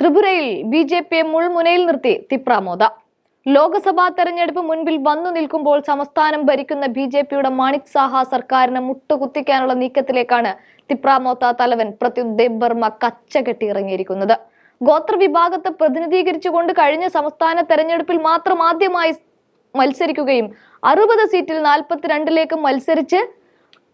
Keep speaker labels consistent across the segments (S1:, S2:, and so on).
S1: ത്രിപുരയിൽ B J പിയെ മുൾമുനയിൽ നിർത്തി തിപ്രാമോദ. ലോക്സഭാ തെരഞ്ഞെടുപ്പ് മുൻപിൽ വന്നു നിൽക്കുമ്പോൾ സംസ്ഥാനം ഭരിക്കുന്ന ബി ജെ പിയുടെ മാണിക് സാഹ സർക്കാരിനെ മുട്ടുകുത്തിക്കാനുള്ള നീക്കത്തിലേക്കാണ് തിപ്രാമോത്ത തലവൻ പ്രത്യുത് ദേബ് ബർമ്മ കച്ചകെട്ടി ഇറങ്ങിയിരിക്കുന്നത് ഗോത്ര വിഭാഗത്തെ പ്രതിനിധീകരിച്ചുകൊണ്ട് കഴിഞ്ഞ സംസ്ഥാന തെരഞ്ഞെടുപ്പിൽ മാത്രം ആദ്യമായി മത്സരിക്കുകയും അറുപത് സീറ്റിൽ നാൽപ്പത്തിരണ്ടിലേക്ക് മത്സരിച്ച്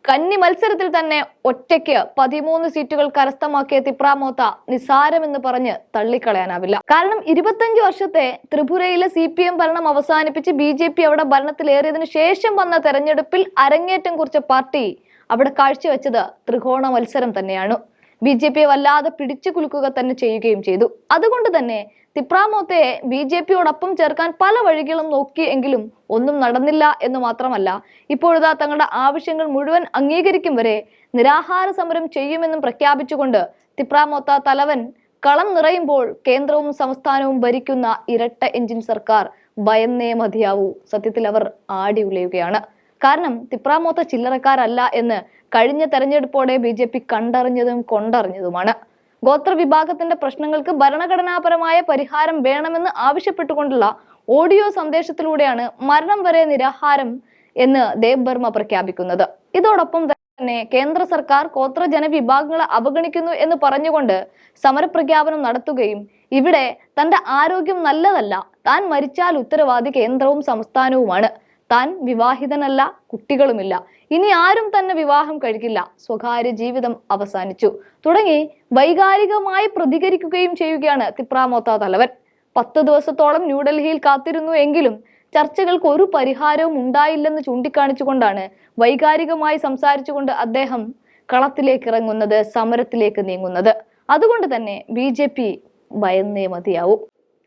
S1: കന്നി മത്സരത്തിൽ തന്നെ ഒറ്റയ്ക്ക് പതിമൂന്ന് സീറ്റുകൾ കരസ്ഥമാക്കിയ തിപ്രാമോത്ത നിസാരമെന്ന് പറഞ്ഞ് തള്ളിക്കളയാനാവില്ല. കാരണം ഇരുപത്തഞ്ച് വർഷത്തെ ത്രിപുരയിലെ സി പി എം ഭരണം അവസാനിപ്പിച്ച് ബി ജെ പി അവിടെ ഭരണത്തിലേറിയതിനു ശേഷം വന്ന തെരഞ്ഞെടുപ്പിൽ അരങ്ങേറ്റം കുറിച്ച പാർട്ടി അവിടെ കാഴ്ചവെച്ചത് ത്രികോണ മത്സരം തന്നെയാണ്. ബി ജെ പിയെ വല്ലാതെ പിടിച്ചു കുലുക്കുക തന്നെ ചെയ്യുകയും ചെയ്തു. അതുകൊണ്ട് തന്നെ തിപ്രാമോത്തയെ ബി ജെ പിയോടൊപ്പം ചേർക്കാൻ പല വഴികളും നോക്കി എങ്കിലും ഒന്നും നടന്നില്ല എന്ന് മാത്രമല്ല ഇപ്പോഴിതാ തങ്ങളുടെ ആവശ്യങ്ങൾ മുഴുവൻ അംഗീകരിക്കും വരെ നിരാഹാര സമരം ചെയ്യുമെന്നും പ്രഖ്യാപിച്ചുകൊണ്ട് തിപ്രാമോത്ത തലവൻ കളം നിറയുമ്പോൾ കേന്ദ്രവും സംസ്ഥാനവും ഭരിക്കുന്ന ഇരട്ട എഞ്ചിൻ സർക്കാർ ഭയന്നേ മതിയാവൂ. സത്യത്തിൽ അവർ ആടി ഉലയുകയാണ്. കാരണം തിപ്രാമോത്ത ചില്ലറക്കാരല്ല എന്ന് കഴിഞ്ഞ തെരഞ്ഞെടുപ്പോടെ ബി ജെ പി കണ്ടറിഞ്ഞതും കൊണ്ടറിഞ്ഞതുമാണ്. ഗോത്രവിഭാഗത്തിന്റെ പ്രശ്നങ്ങൾക്ക് ഭരണഘടനാപരമായ പരിഹാരം വേണമെന്ന് ആവശ്യപ്പെട്ടുകൊണ്ടുള്ള ഓഡിയോ സന്ദേശത്തിലൂടെയാണ് മരണം വരെ നിരാഹാരം എന്ന് ദേവ് ബർമ്മ പ്രഖ്യാപിക്കുന്നത്. ഇതോടൊപ്പം തന്നെ കേന്ദ്ര സർക്കാർ ഗോത്ര ജനവിഭാഗങ്ങളെ അവഗണിക്കുന്നു എന്ന് പറഞ്ഞുകൊണ്ട് സമരപ്രഖ്യാപനം നടത്തുകയും ഇവിടെ തന്റെ ആരോഗ്യം നല്ലതല്ല താൻ മരിച്ചാൽ ഉത്തരവാദി കേന്ദ്രവും സംസ്ഥാനവുമാണ്. താൻ വിവാഹിതനല്ല കുട്ടികളുമില്ല. ഇനി ആരും തന്നെ വിവാഹം കഴിക്കില്ല. സ്വകാര്യ ജീവിതം അവസാനിച്ചു. തുടങ്ങി വൈകാരികമായി പ്രതികരിക്കുകയും ചെയ്യുകയാണ് തിപ്രാമോത്ത തലവൻ. പത്ത് ദിവസത്തോളം ന്യൂഡൽഹിയിൽ കാത്തിരുന്നു എങ്കിലും ചർച്ചകൾക്ക് ഒരു പരിഹാരവും ഉണ്ടായില്ലെന്ന് ചൂണ്ടിക്കാണിച്ചുകൊണ്ടാണ് വൈകാരികമായി സംസാരിച്ചുകൊണ്ട് അദ്ദേഹം കളത്തിലേക്ക് ഇറങ്ങുന്നത് സമരത്തിലേക്ക് നീങ്ങുന്നത്. അതുകൊണ്ട് തന്നെ ബി ജെ പി ഭയന്നേ മതിയാവും.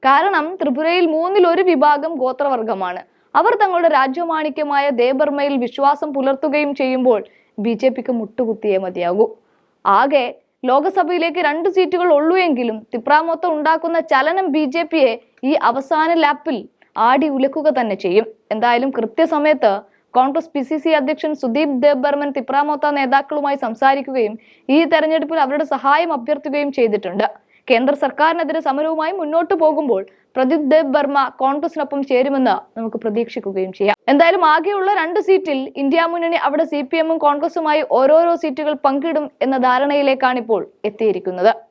S1: കാരണം ത്രിപുരയിൽ മൂന്നിൽ ഒരു വിഭാഗം ഗോത്രവർഗമാണ് അവർ തങ്ങളുടെ രാജ്യമാണിക്യമായ ദേബർമയിൽ വിശ്വാസം പുലർത്തുകയും ചെയ്യുമ്പോൾ ബി ജെ പിക്ക് മുട്ടുകുത്തിയേ മതിയാകൂ. ആകെ ലോകസഭയിലേക്ക് രണ്ട് സീറ്റുകൾ ഉള്ളൂ എങ്കിലും തിപ്രാമൊത്ത ഉണ്ടാക്കുന്ന ചലനം ബി ജെ പിയെ ഈ അവസാന ലാപ്പിൽ ആടി ഉലക്കുക തന്നെ ചെയ്യും. എന്തായാലും കൃത്യസമയത്ത് കോൺഗ്രസ് പി സി സി അധ്യക്ഷൻ സുദീപ് ദേബ് ബർമൻ തിപ്രാമോത്ത നേതാക്കളുമായി സംസാരിക്കുകയും ഈ തെരഞ്ഞെടുപ്പിൽ അവരുടെ സഹായം അഭ്യർത്ഥിക്കുകയും ചെയ്തിട്ടുണ്ട്. കേന്ദ്ര സർക്കാരിനെതിരെ സമരവുമായി മുന്നോട്ട് പോകുമ്പോൾ പ്രദീപ് ദേബ് ബർമ്മ കോൺഗ്രസിനൊപ്പം ചേരുമെന്ന് നമുക്ക് പ്രതീക്ഷിക്കുകയും ചെയ്യാം. എന്തായാലും ആകെയുള്ള രണ്ട് സീറ്റിൽ ഇന്ത്യ മുന്നണി അവിടെ സി പി എമ്മും കോൺഗ്രസുമായി ഓരോരോ സീറ്റുകൾ പങ്കിടും എന്ന ധാരണയിലേക്കാണ് ഇപ്പോൾ എത്തിയിരിക്കുന്നത്.